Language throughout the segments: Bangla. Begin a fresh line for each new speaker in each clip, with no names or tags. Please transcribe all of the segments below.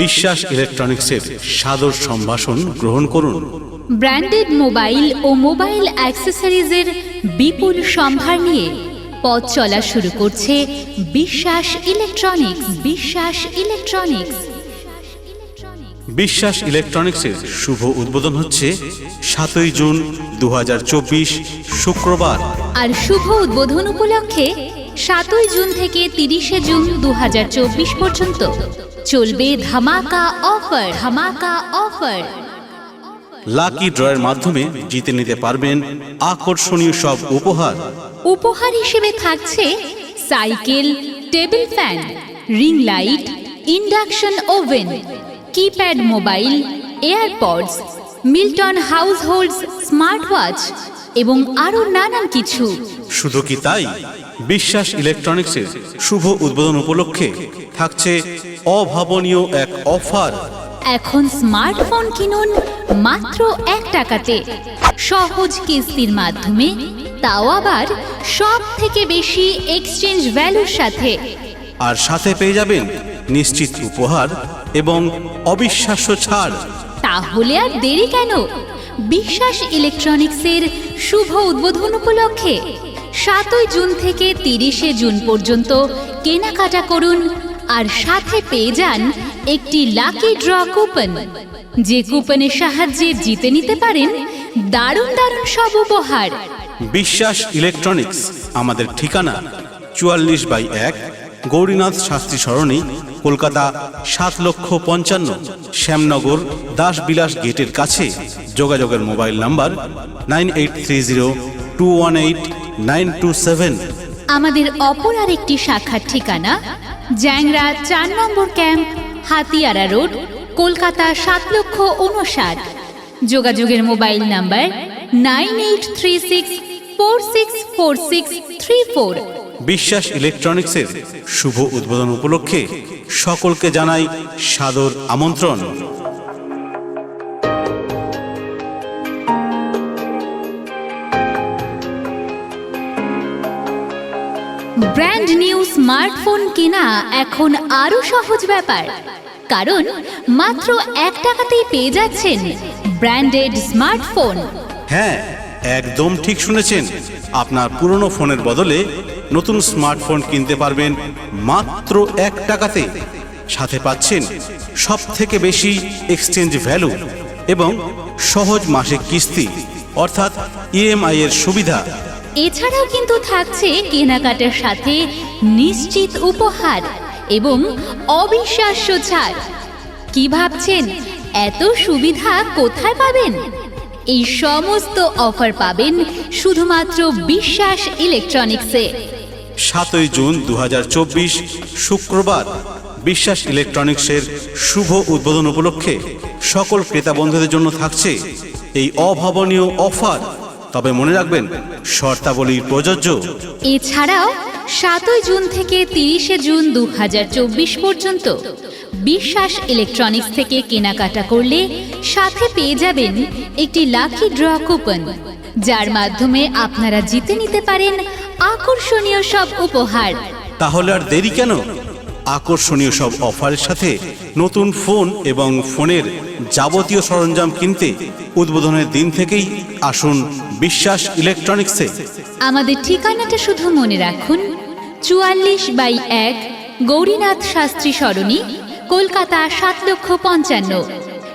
বিশ্বাস ইলেকট্রনিক্সের সাদর সম্ভাষণ গ্রহণ করুন।
ব্র্যান্ডেড মোবাইল ও মোবাইল অ্যাক্সেসরিজের বিপুল সম্ভার নিয়ে পথ চলা শুরু করছে বিশ্বাস ইলেকট্রনিক্স বিশ্বাস ইলেকট্রনিক্স।
বিশ্বাস ইলেকট্রনিক্সের শুভ উদ্বোধন হচ্ছে সাতই জুন দু হাজার চব্বিশ শুক্রবার।
আর শুভ উদ্বোধন উপলক্ষে সাতই জুন থেকে তিরিশে জুন দু হাজার চব্বিশ পর্যন্ত। চলবে ধামাকা অফার ধামাকা অফার।
লাকি ড্রয়ের মাধ্যমে জিতে নিতে পারবেন আকর্ষণীয় সব উপহার।
উপহার হিসেবে থাকছে cycle table fan ring light induction oven keypad mobile AirPods Milton households smart watch এবং আরও নানান কিছু।
শুধু কি তাই? বিশ্বাস ইলেকট্রনিক্সের শুভ উদ্বোধন উপলক্ষে থাকছে অভাবনীয় এক অফার।
এখন স্মার্টফোন কিনুন মাত্র এক টাকাতে। সহজ কিস্তির মাধ্যমে তাও আবার সব থেকে বেশি এক্সচেঞ্জ ভ্যালুর সাথে।
আর সাথে পেয়ে যাবেন নিশ্চিত উপহার এবং অবিশ্বাস্য ছাড়।
তাহলে আর দেরি কেন? বিশ্বাস ইলেকট্রনিক্সের শুভ উদ্বোধন উপলক্ষে সাতই জুন থেকে তিরিশে জুন পর্যন্ত কেনাকাটা করুন আর সাথে পেয়ে যান একটি লাকি ড্র কুপন যে কুপনের সাহায্যে জিতে নিতে পারেন দারুণ দারুণ সব উপহার।
বিশ্বাস ইলেকট্রনিক্স, আমাদের ঠিকানা চুয়াল্লিশ বাই এক গৌরীনাথ শাস্ত্রী সরণি, কলকাতা সাত লক্ষ পঞ্চান্ন, শ্যামনগর দাসবিলাস গেটের কাছে। যোগাযোগের mobile number nine eight three zero two one eight nine two seven.
আমাদের অপর আরেকটি শাখার ঠিকানা, জ্যাংরা চার নম্বর ক্যাম্প, হাতিয়ারা রোড, কলকাতা সাত লক্ষ উনষাট যোগাযোগের mobile number nine eight three six four six four six three four.
Biswas ইলেকট্রনিক্সের শুভ উদ্বোধন উপলক্ষে সকলকে জানাই সাদর আমন্ত্রণ।
ব্র্যান্ড নিউ স্মার্টফোন কেনা এখন আরও সহজ ব্যাপার। কারণ মাত্র এক টাকাতেই পেয়ে যাচ্ছেন ব্র্যান্ডেড স্মার্টফোন।
হ্যাঁ একদম ঠিক শুনেছেন। আপনার পুরনো ফোনের বদলে নতুন স্মার্টফোন কিনতে পারবেন মাত্র এক টাকাতে। সাথে পাচ্ছেন সব থেকে বেশি এক্সচেঞ্জ ভ্যালু এবং সহজ মাসিক কিস্তি, অর্থাৎ ইএমআই এর সুবিধা।
এছাড়াও কিন্তু থাকছে কেনাকাটার সাথে নিশ্চিত উপহার এবং অবিশ্বাস্য ছাড়। কি ভাবছেন? এত সুবিধা কোথায় পাবেন? এই সমস্ত অফার পাবেন শুধুমাত্র বিশ্বাস ইলেকট্রনিক্সে।
সাতই জুন দু হাজার চব্বিশ, শুক্রবার। বিশ্বাস ইলেকট্রনিক্সের শুভ উদ্বোধন উপলক্ষে সকল ক্রেতা বন্ধুদের জন্য থাকছে এই অভাবনীয় অফার। তবে মনে রাখবেন শর্তাবলী প্রযোজ্য।
এছাড়াও সাতই জুন থেকে তিরিশে জুন দু হাজার চব্বিশ পর্যন্ত বিশ্বাস ইলেকট্রনিক্স থেকে কেনাকাটা করলে সাথে পেয়ে যাবেন একটি লাকি ড্র কুপন যার মাধ্যমে আপনারা জিতে নিতে পারেন আকর্ষণীয় সব উপহার।
তাহলে আর দেরি কেন? আকর্ষণীয় সব অফারের সাথে নতুন ফোন এবং ফোনের যাবতীয় সরঞ্জাম কিনতে উদ্বোধনের দিন থেকেই আসুন বিশ্বাস ইলেকট্রনিক্সে।
আমাদের ঠিকানাটা শুধু মনে রাখুন চুয়াল্লিশ বাই এক গৌরীনাথ শাস্ত্রী সরণি কলকাতা সাত লক্ষ পঞ্চান্ন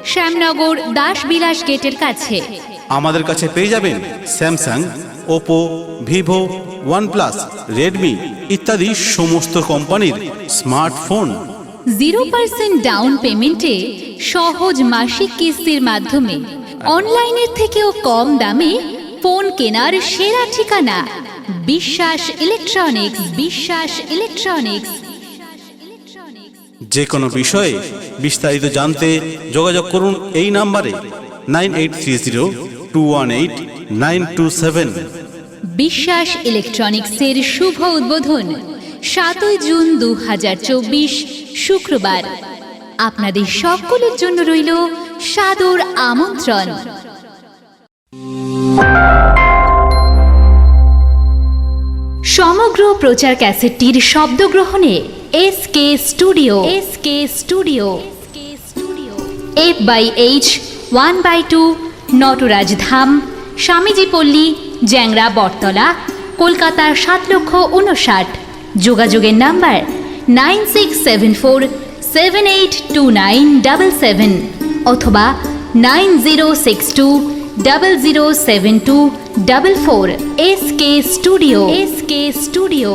শ্যামনগর দাস দাসবিলাস গেটের কাছে।
আমাদের কাছে পেয়ে যাবেন Samsung Oppo Vivo OnePlus Redmi ইত্যাদি সমস্ত কোম্পানির স্মার্টফোন
জিরো পার্সেন্ট ডাউন পেমেন্টে সহজ মাসিক কিস্তির মাধ্যমে অনলাইনের থেকেও কম দামে ফোন কেনার সেরা ঠিকানা। বিশ্বাস ইলেকট্রনিক্স বিশ্বাস ইলেকট্রনিক্স
যে কোনো বিষয়ে বিস্তারিত জানতে যোগাযোগ করুন এই নাম্বারে। Nine eight three zero two one eight
Biswas ইলেকট্রনিক্সের শুভ উদ্বোধন, সাতই জুন দু হাজার চব্বিশ, শুক্রবার। আপনাদের সকলের জন্য রইল সাদর আমন্ত্রণ। সমগ্র প্রচার ক্যাসেটটির শব্দগ্রহণে S K studio S K studio F by H one by two Nataraj Dham Swamiji Palli, Jangra, Battala, কলকাতার সাত লক্ষ উনষাট যোগাযোগের number nine six seven four seven eight two nine double seven অথবা nine zero six two double zero seven two double four S K studio. S K studio.